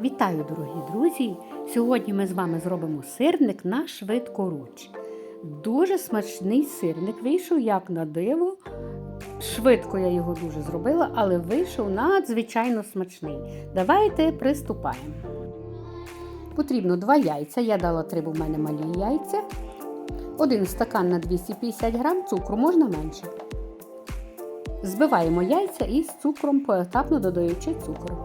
Вітаю, дорогі друзі! Сьогодні ми з вами зробимо сирник на швидкоруч. Дуже смачний сирник вийшов, як на диво. Швидко я його дуже зробила, але вийшов надзвичайно смачний. Давайте приступаємо. Потрібно два яйця. Я дала три, бо в мене малі яйця. Один стакан на 250 грам цукру, можна менше. Збиваємо яйця із цукром, поетапно додаючи цукру.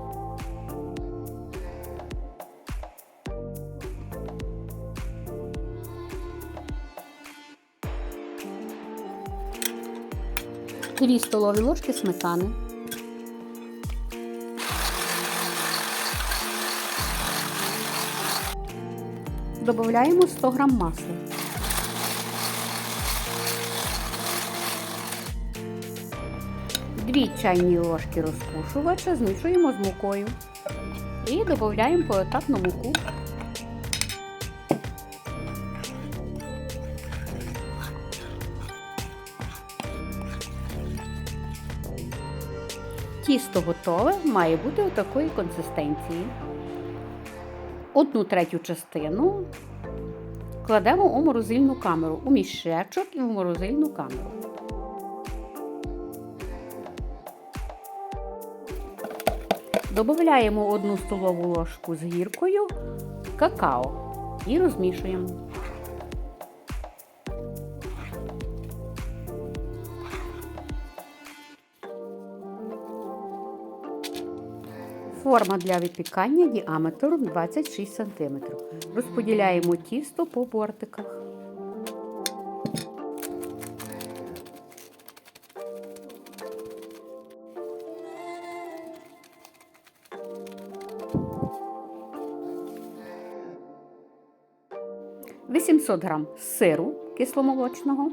2 столові ложки сметани. Додаємо 100 г масла. Дві чайні ложки розкушувача змішуємо з мукою і додаємо поетапно муку. Тісто готове, має бути такої консистенції. Одну третю частину кладемо у морозильну камеру, у мішечок і в морозильну камеру. Додаємо одну столову ложку з гіркою какао і розмішуємо. Форма для випікання діаметром 26 см. Розподіляємо тісто по бортиках. Вісімсот грам сиру кисломолочного,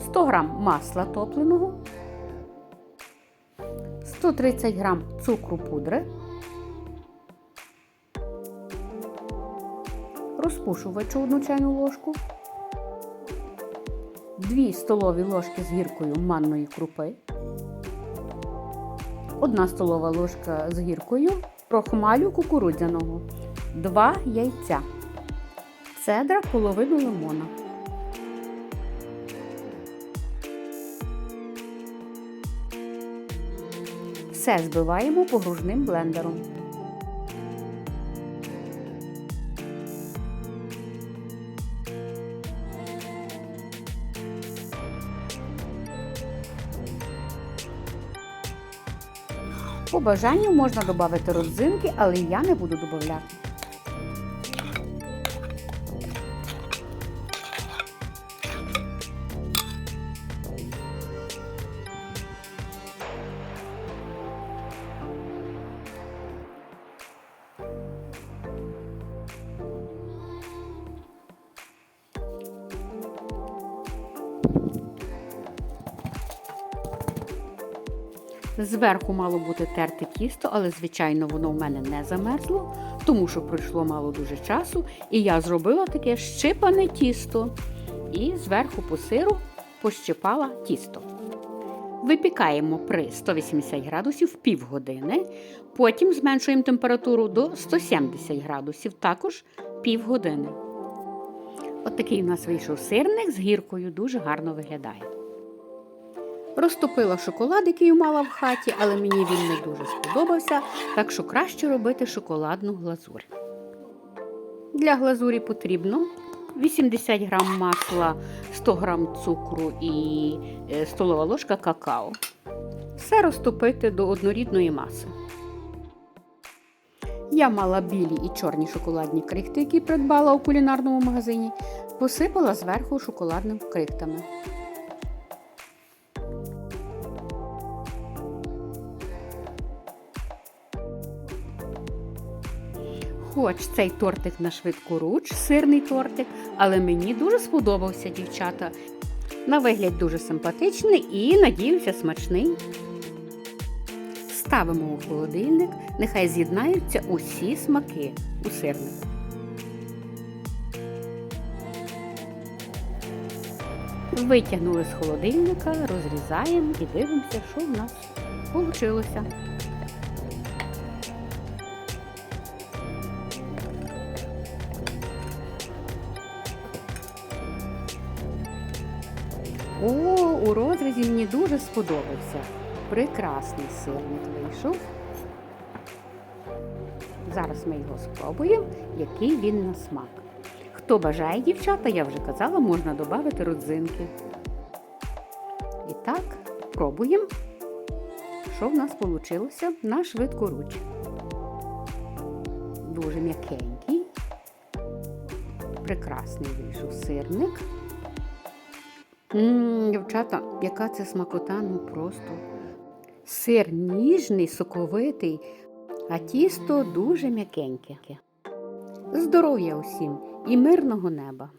100 грам масла топленого. 130 грам цукру пудри, розпушувачу одну чайну ложку, 2 столові ложки з гіркою манної крупи, 1 столова ложка з гіркою крохмалю кукурудзяного, 2 яйця, цедра половину лимона. Все збиваємо погружним блендером. По бажанню можна додати родзинки, але я не буду додати. Зверху мало бути терте тісто, але, звичайно, воно в мене не замерзло, тому що пройшло мало дуже часу. І я зробила таке щипане тісто. І зверху по сиру пощипала тісто. Випікаємо при 180 градусів півгодини. Потім зменшуємо температуру до 170 градусів, також півгодини. От такий у нас вийшов сирник з гіркою, дуже гарно виглядає. Розтопила шоколад, який мала в хаті, але мені він не дуже сподобався, так що краще робити шоколадну глазурь. Для глазурі потрібно 80 грам масла, 100 грам цукру і е, столова ложка какао. Все розтопити до однорідної маси. Я мала білі і чорні шоколадні крихти, які придбала у кулінарному магазині, посипала зверху шоколадними крихтами. Хоч цей тортик на швидкоруч, сирний тортик, але мені дуже сподобався, дівчата. На вигляд дуже симпатичний і, надіюся, смачний. Ставимо у холодильник, нехай з'єднаються усі смаки у сирнику. Витягнули з холодильника, розрізаємо і дивимося, що в нас вийшло. О, у розрізі мені дуже сподобався. Прекрасний сирник вийшов. Зараз ми його спробуємо, який він на смак. Хто бажає, дівчата, я вже казала, можна додати родзинки. І так, пробуємо, що в нас вийшло на швидкоруч. Дуже м'якенький. Прекрасний вийшов сирник. Ммм, дівчата, яка це смакота, ну просто. Сир ніжний, соковитий, а тісто дуже м'якеньке. Здоров'я усім і мирного неба!